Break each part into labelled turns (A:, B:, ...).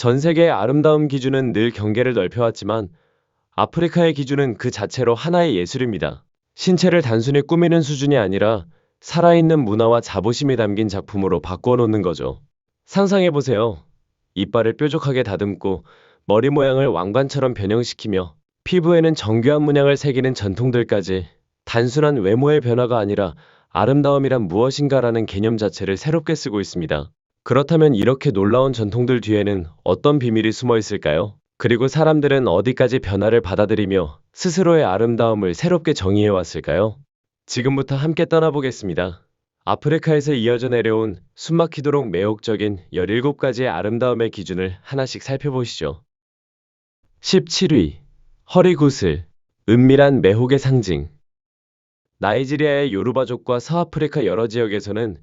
A: 전 세계의 아름다움 기준은 늘 경계를 넓혀왔지만 아프리카의 기준은 그 자체로 하나의 예술입니다. 신체를 단순히 꾸미는 수준이 아니라 살아있는 문화와 자부심이 담긴 작품으로 바꾸어 놓는 거죠. 상상해보세요. 이빨을 뾰족하게 다듬고 머리 모양을 왕관처럼 변형시키며 피부에는 정교한 문양을 새기는 전통들까지 단순한 외모의 변화가 아니라 아름다움이란 무엇인가라는 개념 자체를 새롭게 쓰고 있습니다. 그렇다면 이렇게 놀라운 전통들 뒤에는 어떤 비밀이 숨어 있을까요? 그리고 사람들은 어디까지 변화를 받아들이며 스스로의 아름다움을 새롭게 정의해 왔을까요? 지금부터 함께 떠나보겠습니다. 아프리카에서 이어져 내려온 숨막히도록 매혹적인 17가지의 아름다움의 기준을 하나씩 살펴보시죠. 17위. 허리 구슬. 은밀한 매혹의 상징. 나이지리아의 요르바족과 서아프리카 여러 지역에서는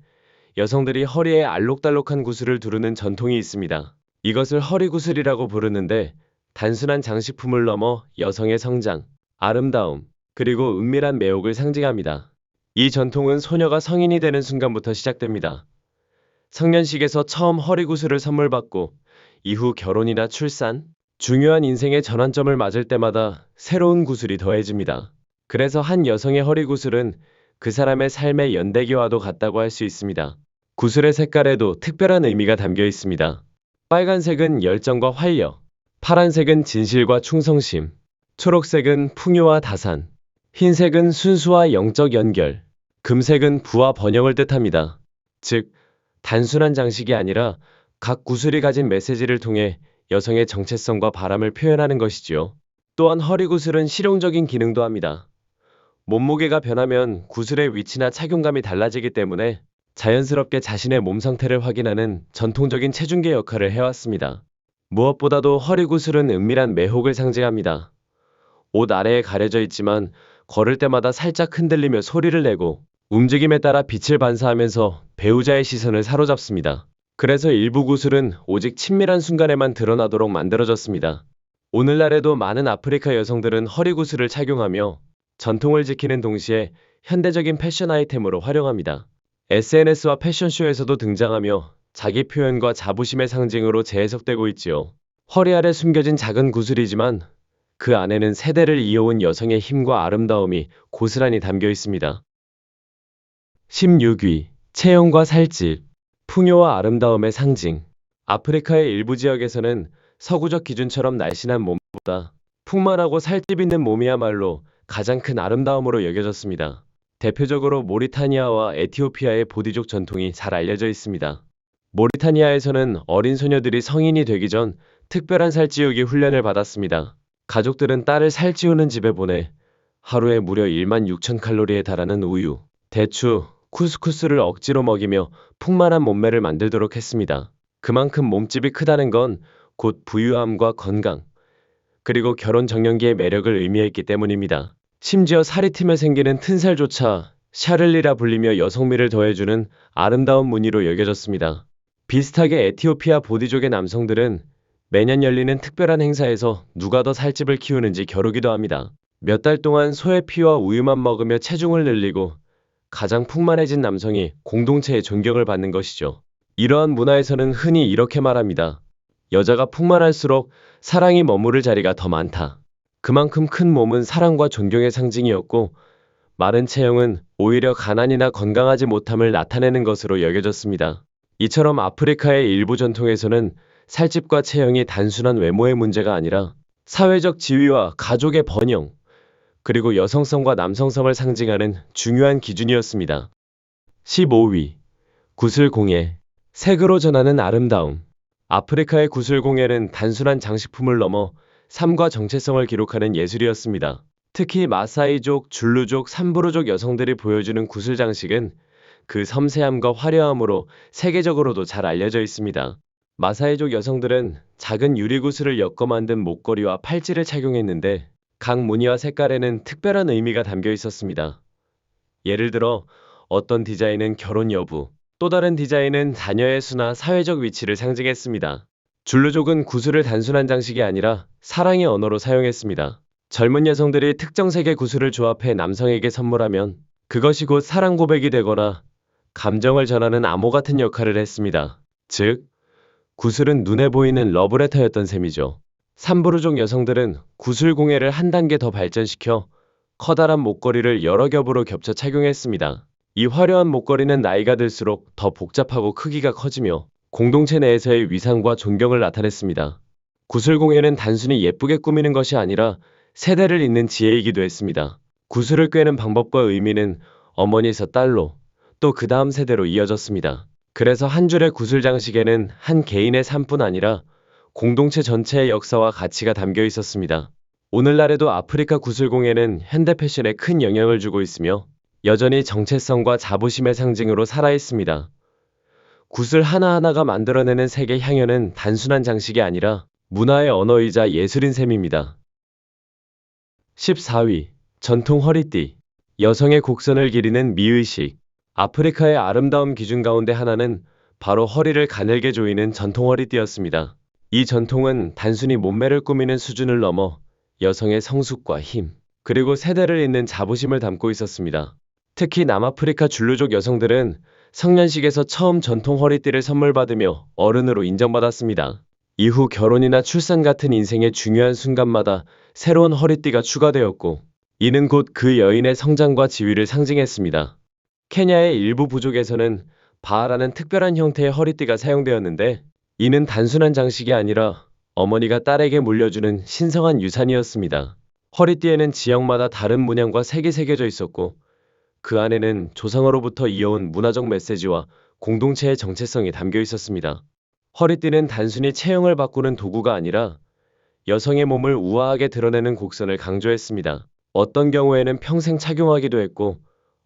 A: 여성들이 허리에 알록달록한 구슬을 두르는 전통이 있습니다. 이것을 허리구슬이라고 부르는데 단순한 장식품을 넘어 여성의 성장, 아름다움, 그리고 은밀한 매혹을 상징합니다. 이 전통은 소녀가 성인이 되는 순간부터 시작됩니다. 성년식에서 처음 허리구슬을 선물 받고 이후 결혼이나 출산, 중요한 인생의 전환점을 맞을 때마다 새로운 구슬이 더해집니다. 그래서 한 여성의 허리구슬은 그 사람의 삶의 연대기와도 같다고 할 수 있습니다. 구슬의 색깔에도 특별한 의미가 담겨 있습니다. 빨간색은 열정과 활력, 파란색은 진실과 충성심, 초록색은 풍요와 다산, 흰색은 순수와 영적 연결, 금색은 부와 번영을 뜻합니다. 즉, 단순한 장식이 아니라 각 구슬이 가진 메시지를 통해 여성의 정체성과 바람을 표현하는 것이지요. 또한 허리 구슬은 실용적인 기능도 합니다. 몸무게가 변하면 구슬의 위치나 착용감이 달라지기 때문에 자연스럽게 자신의 몸 상태를 확인하는 전통적인 체중계 역할을 해왔습니다. 무엇보다도 허리 구슬은 은밀한 매혹을 상징합니다. 옷 아래에 가려져 있지만 걸을 때마다 살짝 흔들리며 소리를 내고 움직임에 따라 빛을 반사하면서 배우자의 시선을 사로잡습니다. 그래서 일부 구슬은 오직 친밀한 순간에만 드러나도록 만들어졌습니다. 오늘날에도 많은 아프리카 여성들은 허리 구슬을 착용하며 전통을 지키는 동시에 현대적인 패션 아이템으로 활용합니다. SNS와 패션쇼에서도 등장하며 자기 표현과 자부심의 상징으로 재해석되고 있지요. 허리 아래 숨겨진 작은 구슬이지만 그 안에는 세대를 이어온 여성의 힘과 아름다움이 고스란히 담겨 있습니다. 16위. 체형과 살집. 풍요와 아름다움의 상징. 아프리카의 일부 지역에서는 서구적 기준처럼 날씬한 몸보다 풍만하고 살집 있는 몸이야말로 가장 큰 아름다움으로 여겨졌습니다. 대표적으로 모리타니아와 에티오피아의 보디족 전통이 잘 알려져 있습니다. 모리타니아에서는 어린 소녀들이 성인이 되기 전 특별한 살찌우기 훈련을 받았습니다. 가족들은 딸을 살찌우는 집에 보내 하루에 무려 1만 6천 칼로리에 달하는 우유, 대추, 쿠스쿠스를 억지로 먹이며 풍만한 몸매를 만들도록 했습니다. 그만큼 몸집이 크다는 건 곧 부유함과 건강, 그리고 결혼 정년기의 매력을 의미했기 때문입니다. 심지어 튀며 생기는 튼살조차 샤를리라 불리며 여성미를 더해주는 아름다운 무늬로 여겨졌습니다. 비슷하게 에티오피아 보디족의 남성들은 매년 열리는 특별한 행사에서 누가 더 살집을 키우는지 겨루기도 합니다. 몇 달 동안 소의 피와 우유만 먹으며 체중을 늘리고 가장 풍만해진 남성이 공동체의 존경을 받는 것이죠. 이러한 문화에서는 흔히 이렇게 말합니다. 여자가 풍만할수록 사랑이 머무를 자리가 더 많다. 그만큼 큰 몸은 사랑과 존경의 상징이었고 마른 체형은 오히려 가난이나 건강하지 못함을 나타내는 것으로 여겨졌습니다. 이처럼 아프리카의 일부 전통에서는 살집과 체형이 단순한 외모의 문제가 아니라 사회적 지위와 가족의 번영, 그리고 여성성과 남성성을 상징하는 중요한 기준이었습니다. 15위. 구슬공예. 색으로 전하는 아름다움. 아프리카의 구슬공예는 단순한 장식품을 넘어 삶과 정체성을 기록하는 예술이었습니다. 특히 마사이족, 줄루족, 삼부르족 여성들이 보여주는 구슬 장식은 그 섬세함과 화려함으로 세계적으로도 잘 알려져 있습니다. 마사이족 여성들은 작은 유리구슬을 엮어 만든 목걸이와 팔찌를 착용했는데 각 무늬와 색깔에는 특별한 의미가 담겨 있었습니다. 예를 들어 어떤 디자인은 결혼 여부, 또 다른 디자인은 자녀의 수나 사회적 위치를 상징했습니다. 줄루족은 구슬을 단순한 장식이 아니라 사랑의 언어로 사용했습니다. 젊은 여성들이 특정 색의 구슬을 조합해 남성에게 선물하면 그것이 곧 사랑 고백이 되거나 감정을 전하는 암호 같은 역할을 했습니다. 즉, 구슬은 눈에 보이는 러브레터였던 셈이죠. 삼부르족 여성들은 구슬 공예를 한 단계 더 발전시켜 커다란 목걸이를 여러 겹으로 겹쳐 착용했습니다. 이 화려한 목걸이는 나이가 들수록 더 복잡하고 크기가 커지며 공동체 내에서의 위상과 존경을 나타냈습니다. 구슬 공예는 단순히 예쁘게 꾸미는 것이 아니라 세대를 잇는 지혜이기도 했습니다. 구슬을 꿰는 방법과 의미는 어머니에서 딸로 또 그 다음 세대로 이어졌습니다. 그래서 한 줄의 구슬 장식에는 한 개인의 삶뿐 아니라 공동체 전체의 역사와 가치가 담겨 있었습니다. 오늘날에도 아프리카 구슬공예는 현대 패션에 큰 영향을 주고 있으며 여전히 정체성과 자부심의 상징으로 살아 있습니다. 구슬 하나하나가 만들어내는 색의 향연은 단순한 장식이 아니라 문화의 언어이자 예술인 셈입니다. 14위 전통 허리띠 여성의 곡선을 기리는 미의식 아프리카의 아름다움 기준 가운데 하나는 바로 허리를 가늘게 조이는 전통 허리띠였습니다. 이 전통은 단순히 몸매를 꾸미는 수준을 넘어 여성의 성숙과 힘, 그리고 세대를 잇는 자부심을 담고 있었습니다. 특히 남아프리카 줄루족 여성들은 성년식에서 처음 전통 허리띠를 선물 받으며 어른으로 인정받았습니다. 이후 결혼이나 출산 같은 인생의 중요한 순간마다 새로운 허리띠가 추가되었고, 이는 곧 그 여인의 성장과 지위를 상징했습니다. 케냐의 일부 부족에서는 바하라는 특별한 형태의 허리띠가 사용되었는데, 이는 단순한 장식이 아니라 어머니가 딸에게 물려주는 신성한 유산이었습니다. 허리띠에는 지역마다 다른 문양과 색이 새겨져 있었고, 그 안에는 조상으로부터 이어온 문화적 메시지와 공동체의 정체성이 담겨 있었습니다. 허리띠는 단순히 체형을 바꾸는 도구가 아니라 여성의 몸을 우아하게 드러내는 곡선을 강조했습니다. 어떤 경우에는 평생 착용하기도 했고,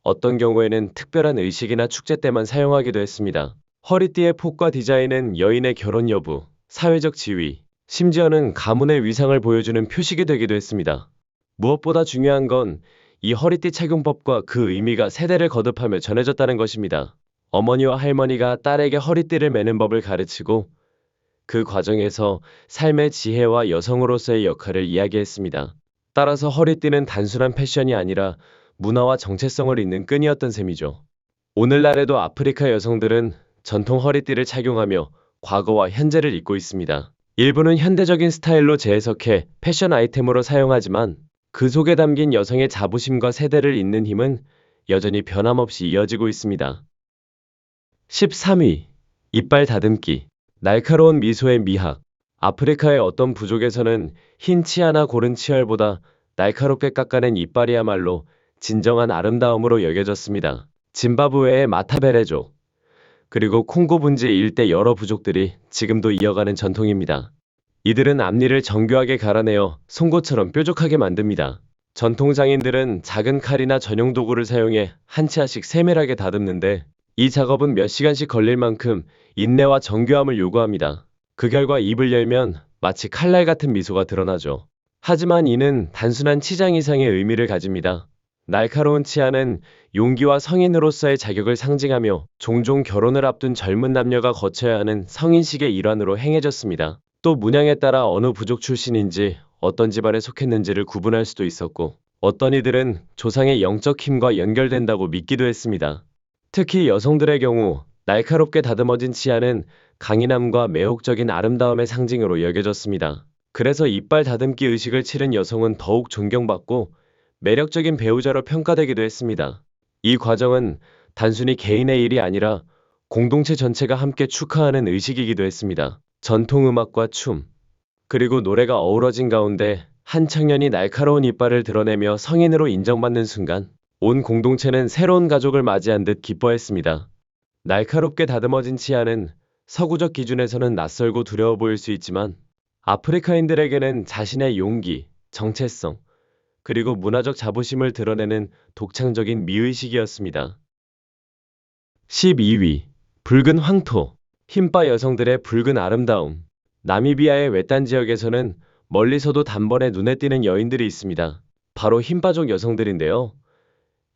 A: 어떤 경우에는 특별한 의식이나 축제 때만 사용하기도 했습니다. 허리띠의 폭과 디자인은 여인의 결혼 여부, 사회적 지위, 심지어는 가문의 위상을 보여주는 표식이 되기도 했습니다. 무엇보다 중요한 건 이 허리띠 착용법과 그 의미가 세대를 거듭하며 전해졌다는 것입니다. 어머니와 할머니가 딸에게 허리띠를 매는 법을 가르치고 그 과정에서 삶의 지혜와 여성으로서의 역할을 이야기했습니다. 따라서 허리띠는 단순한 패션이 아니라 문화와 정체성을 잇는 끈이었던 셈이죠. 오늘날에도 아프리카 여성들은 전통 허리띠를 착용하며 과거와 현재를 잇고 있습니다. 일부는 현대적인 스타일로 재해석해 패션 아이템으로 사용하지만 그 속에 담긴 여성의 자부심과 세대를 잇는 힘은 여전히 변함없이 이어지고 있습니다. 13위 이빨 다듬기 날카로운 미소의 미학 아프리카의 어떤 부족에서는 흰 치아나 고른 치열보다 날카롭게 깎아낸 이빨이야말로 진정한 아름다움으로 여겨졌습니다. 짐바브웨의 마타베레족 그리고 콩고 분지 일대 여러 부족들이 지금도 이어가는 전통입니다. 이들은 앞니를 정교하게 갈아내어 송곳처럼 뾰족하게 만듭니다. 전통 장인들은 작은 칼이나 전용 도구를 사용해 한 치아씩 세밀하게 다듬는데 이 작업은 몇 시간씩 걸릴 만큼 인내와 정교함을 요구합니다. 그 결과 입을 열면 마치 칼날 같은 미소가 드러나죠. 하지만 이는 단순한 치장 이상의 의미를 가집니다. 날카로운 치아는 용기와 성인으로서의 자격을 상징하며 종종 결혼을 앞둔 젊은 남녀가 거쳐야 하는 성인식의 일환으로 행해졌습니다. 또 문양에 따라 어느 부족 출신인지 어떤 집안에 속했는지를 구분할 수도 있었고 어떤 이들은 조상의 영적 힘과 연결된다고 믿기도 했습니다. 특히 여성들의 경우 날카롭게 다듬어진 치아는 강인함과 매혹적인 아름다움의 상징으로 여겨졌습니다. 그래서 이빨 다듬기 의식을 치른 여성은 더욱 존경받고 매력적인 배우자로 평가되기도 했습니다. 이 과정은 단순히 개인의 일이 아니라 공동체 전체가 함께 축하하는 의식이기도 했습니다. 전통 음악과 춤, 그리고 노래가 어우러진 가운데 한 청년이 날카로운 이빨을 드러내며 성인으로 인정받는 순간 온 공동체는 새로운 가족을 맞이한 듯 기뻐했습니다. 날카롭게 다듬어진 치아는 서구적 기준에서는 낯설고 두려워 보일 수 있지만 아프리카인들에게는 자신의 용기, 정체성, 그리고 문화적 자부심을 드러내는 독창적인 미의식이었습니다. 12위 붉은 황토 흰바 여성들의 붉은 아름다움 나미비아의 외딴 지역에서는 멀리서도 단번에 눈에 띄는 여인들이 있습니다. 바로 흰바족 여성들인데요.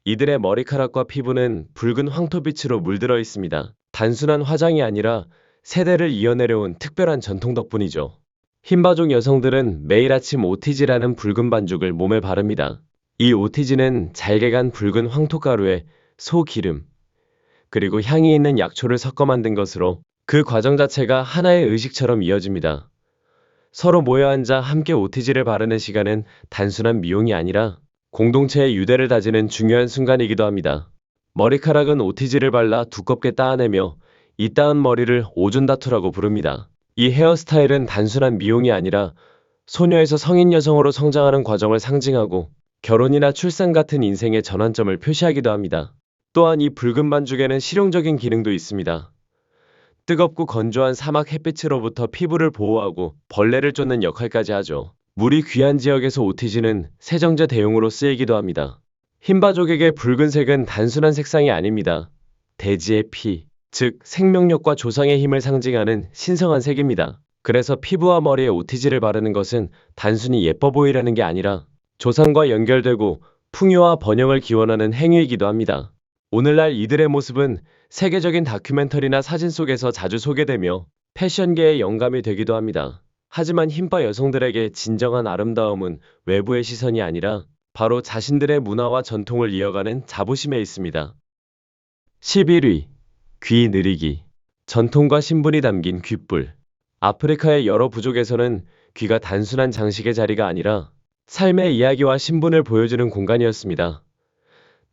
A: 이들의 머리카락과 피부는 붉은 황토빛으로 물들어 있습니다. 단순한 화장이 아니라 세대를 이어내려온 특별한 전통 덕분이죠. 흰바족 여성들은 매일 아침 오티지라는 붉은 반죽을 몸에 바릅니다. 이 오티지는 잘게 간 붉은 황토가루에 소 기름, 그리고 향이 있는 약초를 섞어 만든 것으로 그 과정 자체가 하나의 의식처럼 이어집니다. 서로 모여 앉아 함께 OTG를 바르는 시간은 단순한 미용이 아니라 공동체의 유대를 다지는 중요한 순간이기도 합니다. 머리카락은 OTG를 발라 두껍게 따내며 이 따은 머리를 오존다투라고 부릅니다. 이 헤어스타일은 단순한 미용이 아니라 소녀에서 성인 여성으로 성장하는 과정을 상징하고 결혼이나 출산 같은 인생의 전환점을 표시하기도 합니다. 또한 이 붉은 반죽에는 실용적인 기능도 있습니다. 뜨겁고 건조한 사막 햇빛으로부터 피부를 보호하고 벌레를 쫓는 역할까지 하죠. 물이 귀한 지역에서 오티지는 세정제 대용으로 쓰이기도 합니다. 흰바족에게 붉은색은 단순한 색상이 아닙니다. 대지의 피, 즉 생명력과 조상의 힘을 상징하는 신성한 색입니다. 그래서 피부와 머리에 오티지를 바르는 것은 단순히 예뻐 보이라는 게 아니라 조상과 연결되고 풍요와 번영을 기원하는 행위이기도 합니다. 오늘날 이들의 모습은 세계적인 다큐멘터리나 사진 속에서 자주 소개되며 패션계의 영감이 되기도 합니다. 하지만 흰바 여성들에게 진정한 아름다움은 외부의 시선이 아니라 바로 자신들의 문화와 전통을 이어가는 자부심에 있습니다. 11위 귀 느리기 전통과 신분이 담긴 귓불 아프리카의 여러 부족에서는 귀가 단순한 장식의 자리가 아니라 삶의 이야기와 신분을 보여주는 공간이었습니다.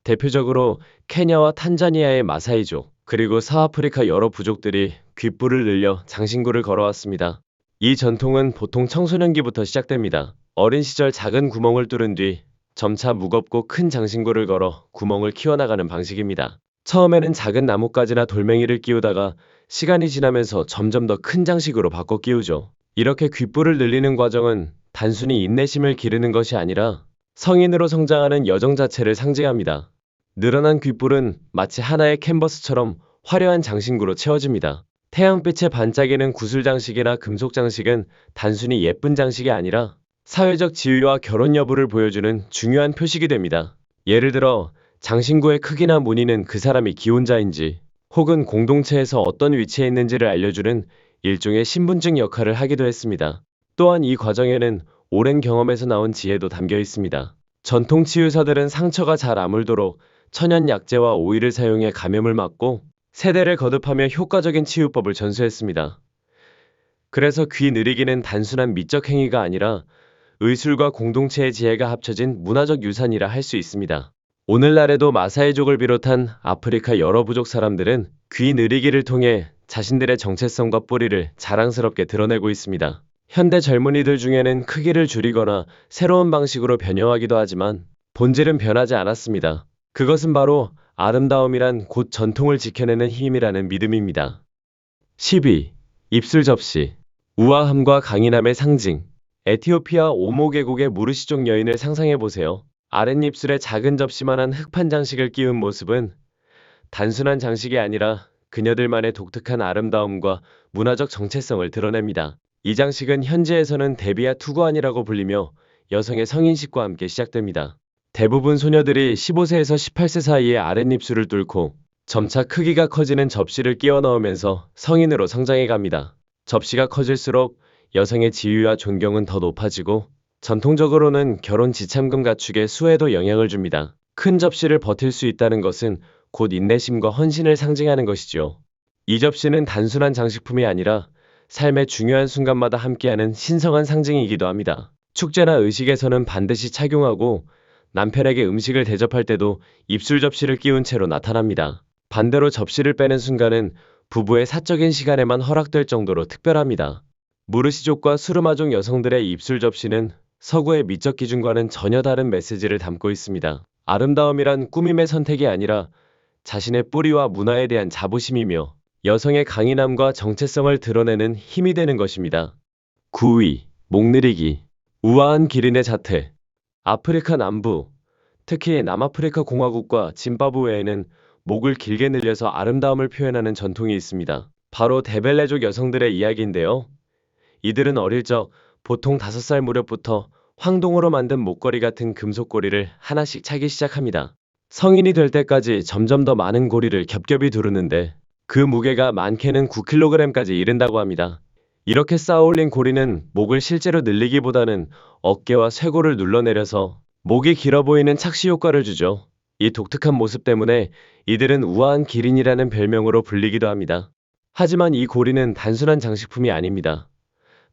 A: 대표적으로 케냐와 탄자니아의 마사이족, 그리고 서아프리카 여러 부족들이 귓불을 늘려 장신구를 걸어왔습니다. 이 전통은 보통 청소년기부터 시작됩니다. 어린 시절 작은 구멍을 뚫은 뒤 점차 무겁고 큰 장신구를 걸어 구멍을 키워나가는 방식입니다. 처음에는 작은 나뭇가지나 돌멩이를 끼우다가 시간이 지나면서 점점 더 큰 장식으로 바꿔 끼우죠. 이렇게 귓불을 늘리는 과정은 단순히 인내심을 기르는 것이 아니라 성인으로 성장하는 여정 자체를 상징합니다. 늘어난 귓불은 마치 하나의 캔버스처럼 화려한 장신구로 채워집니다. 태양빛에 반짝이는 구슬 장식이나 금속 장식은 단순히 예쁜 장식이 아니라 사회적 지위와 결혼 여부를 보여주는 중요한 표식이 됩니다. 예를 들어 장신구의 크기나 무늬는 그 사람이 기혼자인지 혹은 공동체에서 어떤 위치에 있는지를 알려주는 일종의 신분증 역할을 하기도 했습니다. 또한 이 과정에는 오랜 경험에서 나온 지혜도 담겨 있습니다. 전통 치유사들은 상처가 잘 아물도록 천연 약재와 오일을 사용해 감염을 막고 세대를 거듭하며 효과적인 치유법을 전수했습니다. 그래서 귀 느리기는 단순한 미적 행위가 아니라 의술과 공동체의 지혜가 합쳐진 문화적 유산이라 할 수 있습니다. 오늘날에도 마사이족을 비롯한 아프리카 여러 부족 사람들은 귀 느리기를 통해 자신들의 정체성과 뿌리를 자랑스럽게 드러내고 있습니다. 현대 젊은이들 중에는 크기를 줄이거나 새로운 방식으로 변형하기도 하지만 본질은 변하지 않았습니다. 그것은 바로 아름다움이란 곧 전통을 지켜내는 힘이라는 믿음입니다. 12. 입술 접시 우아함과 강인함의 상징 에티오피아 오모 계곡의 무르시족 여인을 상상해 보세요. 아랫입술에 작은 접시만한 흑판 장식을 끼운 모습은 단순한 장식이 아니라 그녀들만의 독특한 아름다움과 문화적 정체성을 드러냅니다. 이 장식은 현지에서는 데비아 투구안이라고 불리며 여성의 성인식과 함께 시작됩니다. 대부분 소녀들이 15세에서 18세 사이의 아랫입술을 뚫고 점차 크기가 커지는 접시를 끼워 넣으면서 성인으로 성장해 갑니다. 접시가 커질수록 여성의 지위와 존경은 더 높아지고 전통적으로는 결혼 지참금 가축의 수에도 영향을 줍니다. 큰 접시를 버틸 수 있다는 것은 곧 인내심과 헌신을 상징하는 것이죠. 이 접시는 단순한 장식품이 아니라 삶의 중요한 순간마다 함께하는 신성한 상징이기도 합니다. 축제나 의식에서는 반드시 착용하고 남편에게 음식을 대접할 때도 입술 접시를 끼운 채로 나타납니다. 반대로 접시를 빼는 순간은 부부의 사적인 시간에만 허락될 정도로 특별합니다. 무르시족과 수르마족 여성들의 입술 접시는 서구의 미적 기준과는 전혀 다른 메시지를 담고 있습니다. 아름다움이란 꾸밈의 선택이 아니라 자신의 뿌리와 문화에 대한 자부심이며 여성의 강인함과 정체성을 드러내는 힘이 되는 것입니다. 9위, 목느리기, 우아한 기린의 자태. 아프리카 남부, 특히 남아프리카 공화국과 짐바브웨에는 목을 길게 늘려서 아름다움을 표현하는 전통이 있습니다. 바로 데벨레족 여성들의 이야기인데요. 이들은 어릴 적 보통 5살 무렵부터 황동으로 만든 목걸이 같은 금속고리를 하나씩 차기 시작합니다. 성인이 될 때까지 점점 더 많은 고리를 겹겹이 두르는데 그 무게가 많게는 9kg까지 이른다고 합니다. 이렇게 쌓아올린 고리는 목을 실제로 늘리기보다는 어깨와 쇄골을 눌러내려서 목이 길어 보이는 착시 효과를 주죠. 이 독특한 모습 때문에 이들은 우아한 기린이라는 별명으로 불리기도 합니다. 하지만 이 고리는 단순한 장식품이 아닙니다.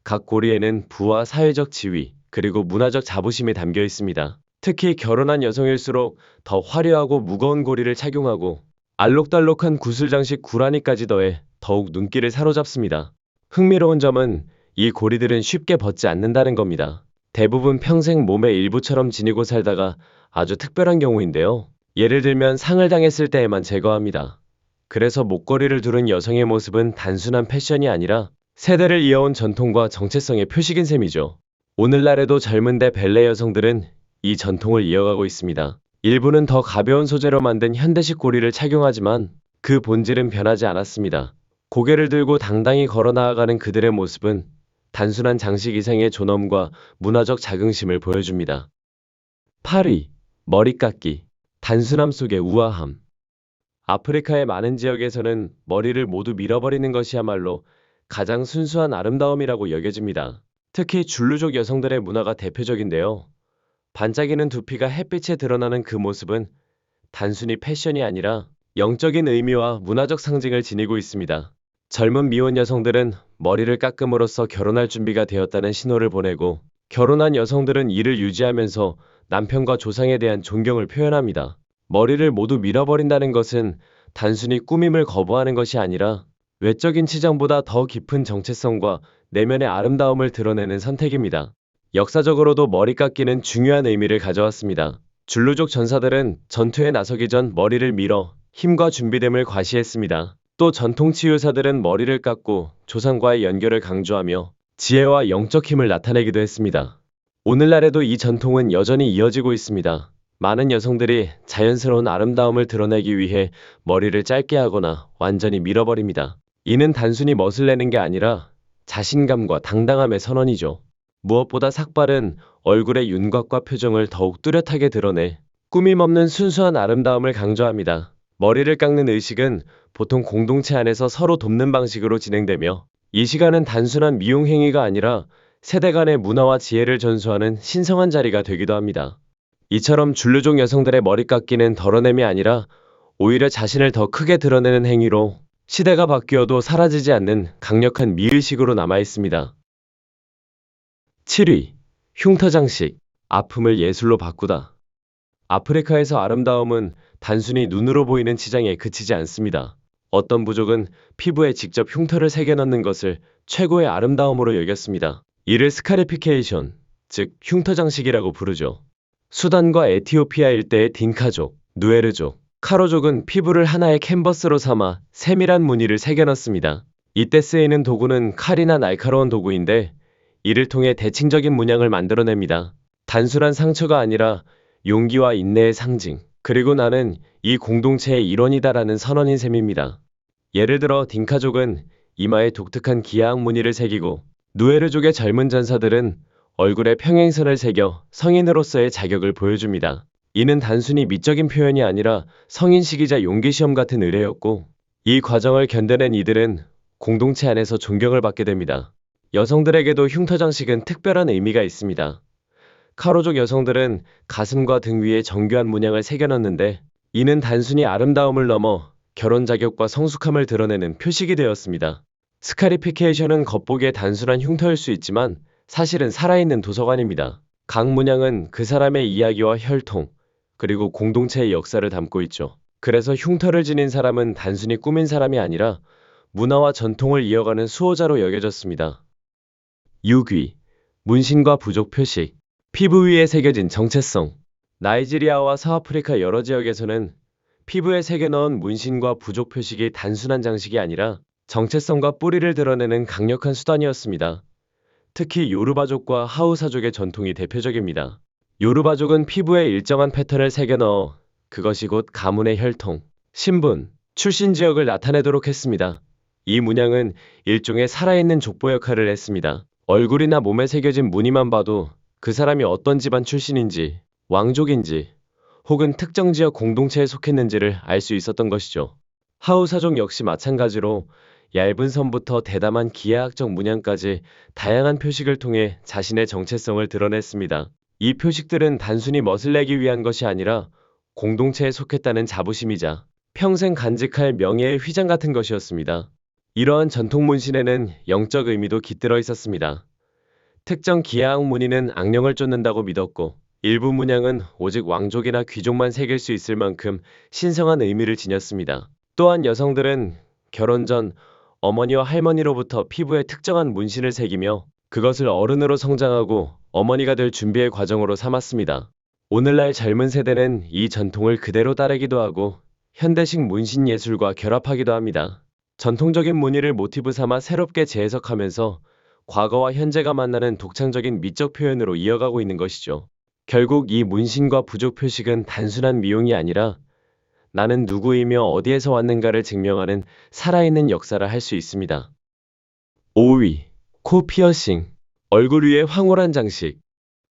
A: 각 고리에는 부와 사회적 지위, 그리고 문화적 자부심이 담겨 있습니다. 특히 결혼한 여성일수록 더 화려하고 무거운 고리를 착용하고 알록달록한 구슬 장식 구라니까지 더해 더욱 눈길을 사로잡습니다. 흥미로운 점은 이 고리들은 쉽게 벗지 않는다는 겁니다. 대부분 평생 몸의 일부처럼 지니고 살다가 아주 특별한 경우인데요. 예를 들면 상을 당했을 때에만 제거합니다. 그래서 목걸이를 두른 여성의 모습은 단순한 패션이 아니라 세대를 이어온 전통과 정체성의 표식인 셈이죠. 오늘날에도 젊은데 벨레 여성들은 이 전통을 이어가고 있습니다. 일부는 더 가벼운 소재로 만든 현대식 고리를 착용하지만 그 본질은 변하지 않았습니다. 고개를 들고 당당히 걸어 나아가는 그들의 모습은 단순한 장식 이상의 존엄과 문화적 자긍심을 보여줍니다. 8위. 머리 깎기. 단순함 속의 우아함. 아프리카의 많은 지역에서는 머리를 모두 밀어버리는 것이야말로 가장 순수한 아름다움이라고 여겨집니다. 특히 줄루족 여성들의 문화가 대표적인데요. 반짝이는 두피가 햇빛에 드러나는 그 모습은 단순히 패션이 아니라 영적인 의미와 문화적 상징을 지니고 있습니다. 젊은 미혼 여성들은 머리를 깎음으로써 결혼할 준비가 되었다는 신호를 보내고 결혼한 여성들은 이를 유지하면서 남편과 조상에 대한 존경을 표현합니다. 머리를 모두 밀어버린다는 것은 단순히 꾸밈을 거부하는 것이 아니라 외적인 치장보다 더 깊은 정체성과 내면의 아름다움을 드러내는 선택입니다. 역사적으로도 머리 깎기는 중요한 의미를 가져왔습니다. 줄루족 전사들은 전투에 나서기 전 머리를 밀어 힘과 준비됨을 과시했습니다. 또 전통 치유사들은 머리를 깎고 조상과의 연결을 강조하며 지혜와 영적 힘을 나타내기도 했습니다. 오늘날에도 이 전통은 여전히 이어지고 있습니다. 많은 여성들이 자연스러운 아름다움을 드러내기 위해 머리를 짧게 하거나 완전히 밀어버립니다. 이는 단순히 멋을 내는 게 아니라 자신감과 당당함의 선언이죠. 무엇보다 삭발은 얼굴의 윤곽과 표정을 더욱 뚜렷하게 드러내 꾸밈 없는 순수한 아름다움을 강조합니다. 머리를 깎는 의식은 보통 공동체 안에서 서로 돕는 방식으로 진행되며 이 시간은 단순한 미용 행위가 아니라 세대 간의 문화와 지혜를 전수하는 신성한 자리가 되기도 합니다. 이처럼 줄루족 여성들의 머리 깎기는 덜어냄이 아니라 오히려 자신을 더 크게 드러내는 행위로 시대가 바뀌어도 사라지지 않는 강력한 미의식으로 남아 있습니다. 7위. 흉터 장식. 아픔을 예술로 바꾸다. 아프리카에서 아름다움은 단순히 눈으로 보이는 치장에 그치지 않습니다. 어떤 부족은 피부에 직접 흉터를 새겨 넣는 것을 최고의 아름다움으로 여겼습니다. 이를 스카리피케이션, 즉 흉터 장식이라고 부르죠. 수단과 에티오피아 일대의 딩카족, 누에르족, 카로족은 피부를 하나의 캔버스로 삼아 세밀한 무늬를 새겨 넣습니다. 이때 쓰이는 도구는 칼이나 날카로운 도구인데 이를 통해 대칭적인 문양을 만들어냅니다. 단순한 상처가 아니라 용기와 인내의 상징, 그리고 나는 이 공동체의 일원이다라는 선언인 셈입니다. 예를 들어 딩카족은 이마에 독특한 기하학 무늬를 새기고 누에르족의 젊은 전사들은 얼굴에 평행선을 새겨 성인으로서의 자격을 보여줍니다. 이는 단순히 미적인 표현이 아니라 성인 시기자 용기시험 같은 의례였고 이 과정을 견뎌낸 이들은 공동체 안에서 존경을 받게 됩니다. 여성들에게도 흉터 장식은 특별한 의미가 있습니다. 카로족 여성들은 가슴과 등 위에 정교한 문양을 새겨 넣는데 이는 단순히 아름다움을 넘어 결혼 자격과 성숙함을 드러내는 표식이 되었습니다. 스카리피케이션은 겉보기에 단순한 흉터일 수 있지만 사실은 살아있는 도서관입니다. 각 문양은 그 사람의 이야기와 혈통, 그리고 공동체의 역사를 담고 있죠. 그래서 흉터를 지닌 사람은 단순히 꾸민 사람이 아니라 문화와 전통을 이어가는 수호자로 여겨졌습니다. 6위. 문신과 부족 표식. 피부 위에 새겨진 정체성. 나이지리아와 서아프리카 여러 지역에서는 피부에 새겨 넣은 문신과 부족 표식이 단순한 장식이 아니라 정체성과 뿌리를 드러내는 강력한 수단이었습니다. 특히 요르바족과 하우사족의 전통이 대표적입니다. 요르바족은 피부에 일정한 패턴을 새겨 넣어 그것이 곧 가문의 혈통, 신분, 출신 지역을 나타내도록 했습니다. 이 문양은 일종의 살아있는 족보 역할을 했습니다. 얼굴이나 몸에 새겨진 무늬만 봐도 그 사람이 어떤 집안 출신인지, 왕족인지, 혹은 특정 지역 공동체에 속했는지를 알 수 있었던 것이죠. 하우사족 역시 마찬가지로 얇은 선부터 대담한 기하학적 문양까지 다양한 표식을 통해 자신의 정체성을 드러냈습니다. 이 표식들은 단순히 멋을 내기 위한 것이 아니라 공동체에 속했다는 자부심이자 평생 간직할 명예의 휘장 같은 것이었습니다. 이러한 전통 문신에는 영적 의미도 깃들어 있었습니다. 특정 기하학 무늬는 악령을 쫓는다고 믿었고 일부 문양은 오직 왕족이나 귀족만 새길 수 있을 만큼 신성한 의미를 지녔습니다. 또한 여성들은 결혼 전 어머니와 할머니로부터 피부에 특정한 문신을 새기며 그것을 어른으로 성장하고 어머니가 될 준비의 과정으로 삼았습니다. 오늘날 젊은 세대는 이 전통을 그대로 따르기도 하고 현대식 문신 예술과 결합하기도 합니다. 전통적인 무늬를 모티브 삼아 새롭게 재해석하면서 과거와 현재가 만나는 독창적인 미적 표현으로 이어가고 있는 것이죠. 결국 이 문신과 부족 표식은 단순한 미용이 아니라 나는 누구이며 어디에서 왔는가를 증명하는 살아있는 역사를 할 수 있습니다. 5위. 코 피어싱. 얼굴 위에 황홀한 장식.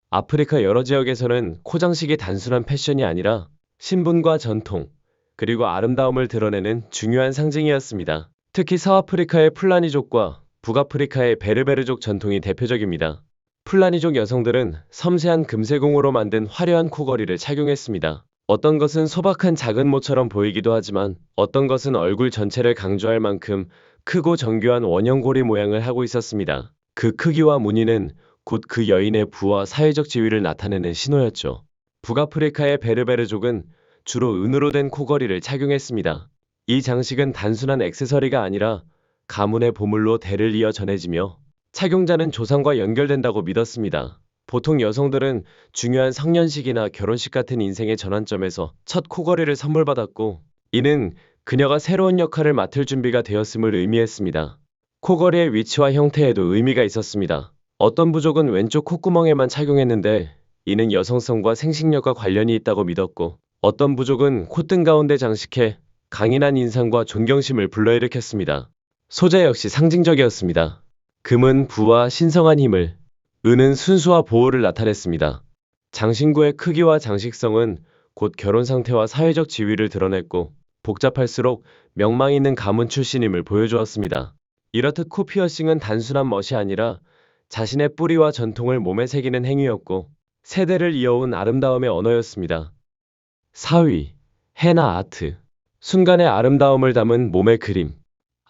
A: 아프리카 여러 지역에서는 코 장식이 단순한 패션이 아니라 신분과 전통, 그리고 아름다움을 드러내는 중요한 상징이었습니다. 특히 서아프리카의 플라니족과 북아프리카의 베르베르족 전통이 대표적입니다. 플라니족 여성들은 섬세한 금세공으로 만든 화려한 코걸이를 착용했습니다. 어떤 것은 소박한 작은 모처럼 보이기도 하지만 어떤 것은 얼굴 전체를 강조할 만큼 크고 정교한 원형고리 모양을 하고 있었습니다. 그 크기와 무늬는 곧 그 여인의 부와 사회적 지위를 나타내는 신호였죠. 북아프리카의 베르베르족은 주로 은으로 된 코걸이를 착용했습니다. 이 장식은 단순한 액세서리가 아니라 가문의 보물로 대를 이어 전해지며 착용자는 조상과 연결된다고 믿었습니다. 보통 여성들은 중요한 성년식이나 결혼식 같은 인생의 전환점에서 첫 코걸이를 선물받았고 이는 그녀가 새로운 역할을 맡을 준비가 되었음을 의미했습니다. 코걸이의 위치와 형태에도 의미가 있었습니다. 어떤 부족은 왼쪽 콧구멍에만 착용했는데 이는 여성성과 생식력과 관련이 있다고 믿었고 어떤 부족은 콧등 가운데 장식해 강인한 인상과 존경심을 불러일으켰습니다. 소재 역시 상징적이었습니다. 금은 부와 신성한 힘을, 은은 순수와 보호를 나타냈습니다. 장신구의 크기와 장식성은 곧 결혼 상태와 사회적 지위를 드러냈고 복잡할수록 명망 있는 가문 출신임을 보여주었습니다. 이렇듯 코 피어싱은 단순한 멋이 아니라 자신의 뿌리와 전통을 몸에 새기는 행위였고 세대를 이어온 아름다움의 언어였습니다. 4위 헤나 아트 순간의 아름다움을 담은 몸의 그림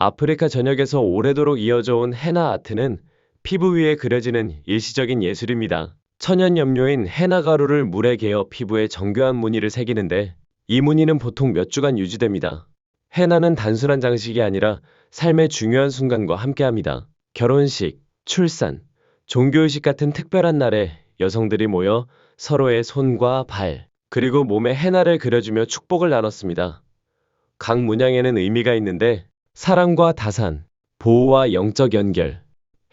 A: 아프리카 전역에서 오래도록 이어져 온 헤나 아트는 피부 위에 그려지는 일시적인 예술입니다. 천연 염료인 헤나 가루를 물에 개어 피부에 정교한 무늬를 새기는데 이 무늬는 보통 몇 주간 유지됩니다. 헤나는 단순한 장식이 아니라 삶의 중요한 순간과 함께합니다. 결혼식, 출산, 종교의식 같은 특별한 날에 여성들이 모여 서로의 손과 발, 그리고 몸에 헤나를 그려주며 축복을 나눴습니다. 각 문양에는 의미가 있는데 사랑과 다산, 보호와 영적 연결,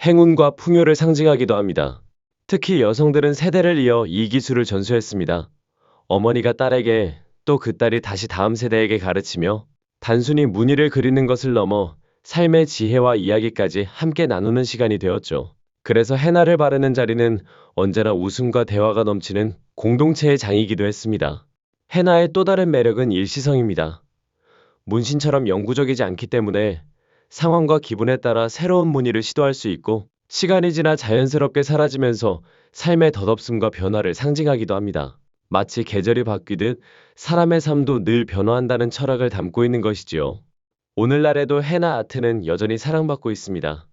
A: 행운과 풍요를 상징하기도 합니다. 특히 여성들은 세대를 이어 이 기술을 전수했습니다. 어머니가 딸에게 또 그 딸이 다시 다음 세대에게 가르치며 단순히 무늬를 그리는 것을 넘어 삶의 지혜와 이야기까지 함께 나누는 시간이 되었죠. 그래서 헤나를 바르는 자리는 언제나 웃음과 대화가 넘치는 공동체의 장이기도 했습니다. 헤나의 또 다른 매력은 일시성입니다. 문신처럼 영구적이지 않기 때문에 상황과 기분에 따라 새로운 무늬를 시도할 수 있고 시간이 지나 자연스럽게 사라지면서 삶의 덧없음과 변화를 상징하기도 합니다. 마치 계절이 바뀌듯 사람의 삶도 늘 변화한다는 철학을 담고 있는 것이지요. 오늘날에도 헤나 아트는 여전히 사랑받고 있습니다.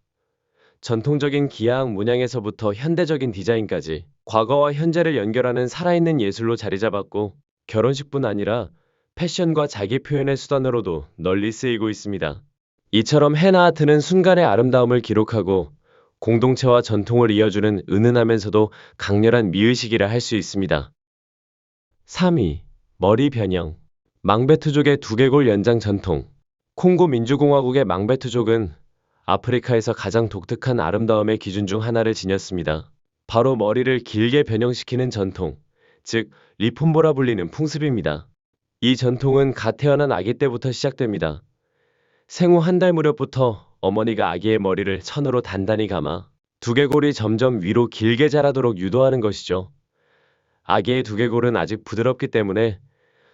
A: 전통적인 기하학 문양에서부터 현대적인 디자인까지 과거와 현재를 연결하는 살아있는 예술로 자리 잡았고 결혼식뿐 아니라 패션과 자기 표현의 수단으로도 널리 쓰이고 있습니다. 이처럼 헤나 아트는 순간의 아름다움을 기록하고 공동체와 전통을 이어주는 은은하면서도 강렬한 미의식이라 할 수 있습니다. 3위. 머리 변형. 망베투족의 두개골 연장 전통. 콩고 민주공화국의 망베투족은 아프리카에서 가장 독특한 아름다움의 기준 중 하나를 지녔습니다. 바로 머리를 길게 변형시키는 전통, 즉 리폼보라 불리는 풍습입니다. 이 전통은 갓 태어난 아기 때부터 시작됩니다. 생후 한 달 무렵부터 어머니가 아기의 머리를 천으로 단단히 감아 두개골이 점점 위로 길게 자라도록 유도하는 것이죠. 아기의 두개골은 아직 부드럽기 때문에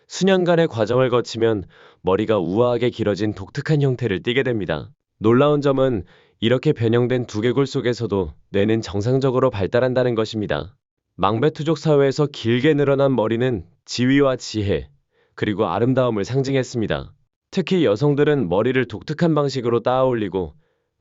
A: 수년간의 과정을 거치면 머리가 우아하게 길어진 독특한 형태를 띠게 됩니다. 놀라운 점은 이렇게 변형된 두개골 속에서도 뇌는 정상적으로 발달한다는 것입니다. 망베투족 사회에서 길게 늘어난 머리는 지위와 지혜, 그리고 아름다움을 상징했습니다. 특히 여성들은 머리를 독특한 방식으로 따아 올리고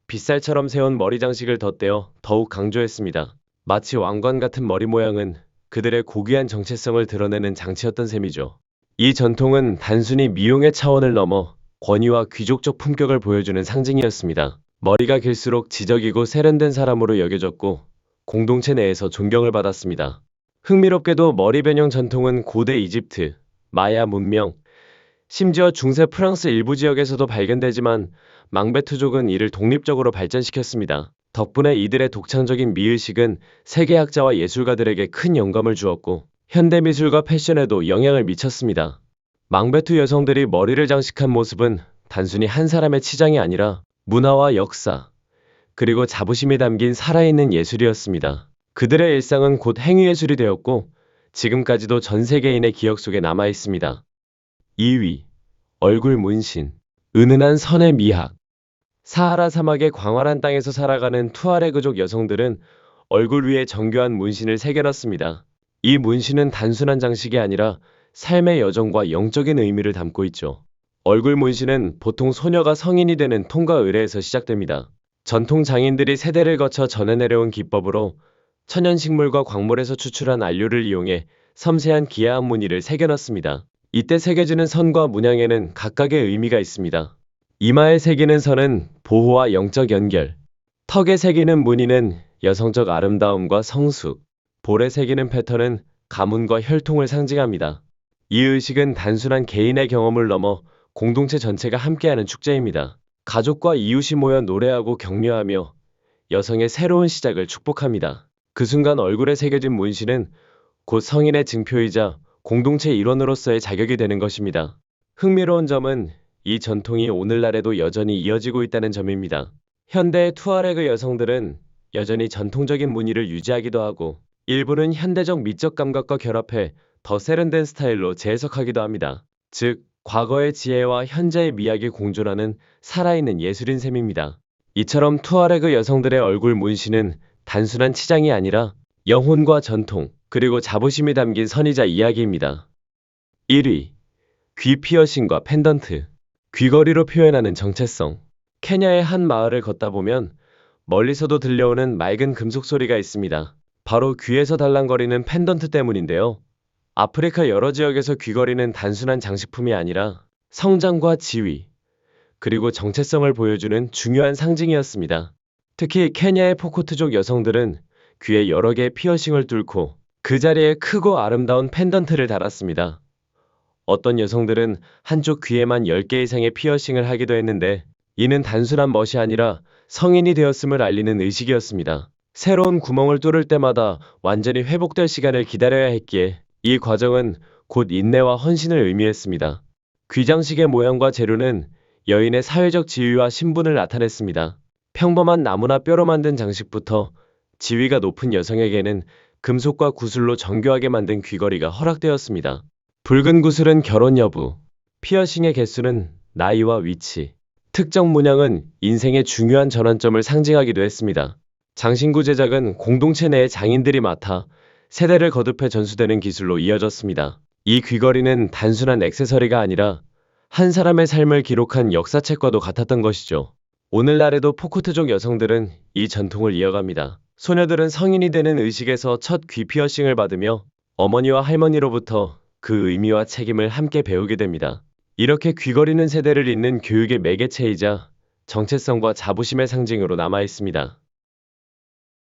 A: 빗살처럼 세운 머리 장식을 덧대어 더욱 강조했습니다. 마치 왕관 같은 머리 모양은 그들의 고귀한 정체성을 드러내는 장치였던 셈이죠. 이 전통은 단순히 미용의 차원을 넘어 권위와 귀족적 품격을 보여주는 상징이었습니다. 머리가 길수록 지적이고 세련된 사람으로 여겨졌고 공동체 내에서 존경을 받았습니다. 흥미롭게도 머리 변형 전통은 고대 이집트, 마야 문명, 심지어 중세 프랑스 일부 지역에서도 발견되지만 망베투족은 이를 독립적으로 발전시켰습니다. 덕분에 이들의 독창적인 미의식은 세계학자와 예술가들에게 큰 영감을 주었고 현대 미술과 패션에도 영향을 미쳤습니다. 망베투 여성들이 머리를 장식한 모습은 단순히 한 사람의 치장이 아니라 문화와 역사, 그리고 자부심이 담긴 살아있는 예술이었습니다. 그들의 일상은 곧 행위예술이 되었고 지금까지도 전 세계인의 기억 속에 남아 있습니다. 2위. 얼굴 문신. 은은한 선의 미학. 사하라 사막의 광활한 땅에서 살아가는 투아레그족 여성들은 얼굴 위에 정교한 문신을 새겨놨습니다. 이 문신은 단순한 장식이 아니라 삶의 여정과 영적인 의미를 담고 있죠. 얼굴 문신은 보통 소녀가 성인이 되는 통과 의례에서 시작됩니다. 전통 장인들이 세대를 거쳐 전해 내려온 기법으로 천연식물과 광물에서 추출한 안료를 이용해 섬세한 기하학 무늬를 새겨넣습니다. 이때 새겨지는 선과 문양에는 각각의 의미가 있습니다. 이마에 새기는 선은 보호와 영적 연결, 턱에 새기는 무늬는 여성적 아름다움과 성숙, 볼에 새기는 패턴은 가문과 혈통을 상징합니다. 이 의식은 단순한 개인의 경험을 넘어 공동체 전체가 함께하는 축제입니다. 가족과 이웃이 모여 노래하고 격려하며 여성의 새로운 시작을 축복합니다. 그 순간 얼굴에 새겨진 문신은 곧 성인의 증표이자 공동체 일원으로서의 자격이 되는 것입니다. 흥미로운 점은 이 전통이 오늘날에도 여전히 이어지고 있다는 점입니다. 현대의 투아레그 여성들은 여전히 전통적인 무늬를 유지하기도 하고 일부는 현대적 미적 감각과 결합해 더 세련된 스타일로 재해석하기도 합니다. 즉, 과거의 지혜와 현재의 미학이 공존하는 살아있는 예술인 셈입니다. 이처럼 투아레그 여성들의 얼굴 문신은 단순한 치장이 아니라 영혼과 전통, 그리고 자부심이 담긴 선이자 이야기입니다. 1위. 귀 피어싱과 펜던트. 귀걸이로 표현하는 정체성. 케냐의 한 마을을 걷다 보면 멀리서도 들려오는 맑은 금속 소리가 있습니다. 바로 귀에서 달랑거리는 펜던트 때문인데요. 아프리카 여러 지역에서 귀걸이는 단순한 장식품이 아니라 성장과 지위, 그리고 정체성을 보여주는 중요한 상징이었습니다. 특히 케냐의 포코트족 여성들은 귀에 여러 개의 피어싱을 뚫고 그 자리에 크고 아름다운 펜던트를 달았습니다. 어떤 여성들은 한쪽 귀에만 10개 이상의 피어싱을 하기도 했는데 이는 단순한 멋이 아니라 성인이 되었음을 알리는 의식이었습니다. 새로운 구멍을 뚫을 때마다 완전히 회복될 시간을 기다려야 했기에 이 과정은 곧 인내와 헌신을 의미했습니다. 귀장식의 모양과 재료는 여인의 사회적 지위와 신분을 나타냈습니다. 평범한 나무나 뼈로 만든 장식부터 지위가 높은 여성에게는 금속과 구슬로 정교하게 만든 귀걸이가 허락되었습니다. 붉은 구슬은 결혼 여부, 피어싱의 개수는 나이와 위치, 특정 문양은 인생의 중요한 전환점을 상징하기도 했습니다. 장신구 제작은 공동체 내의 장인들이 맡아 세대를 거듭해 전수되는 기술로 이어졌습니다. 이 귀걸이는 단순한 액세서리가 아니라 한 사람의 삶을 기록한 역사책과도 같았던 것이죠. 오늘날에도 포코트족 여성들은 이 전통을 이어갑니다. 소녀들은 성인이 되는 의식에서 첫 귀 피어싱을 받으며 어머니와 할머니로부터 그 의미와 책임을 함께 배우게 됩니다. 이렇게 귀걸이는 세대를 잇는 교육의 매개체이자 정체성과 자부심의 상징으로 남아 있습니다.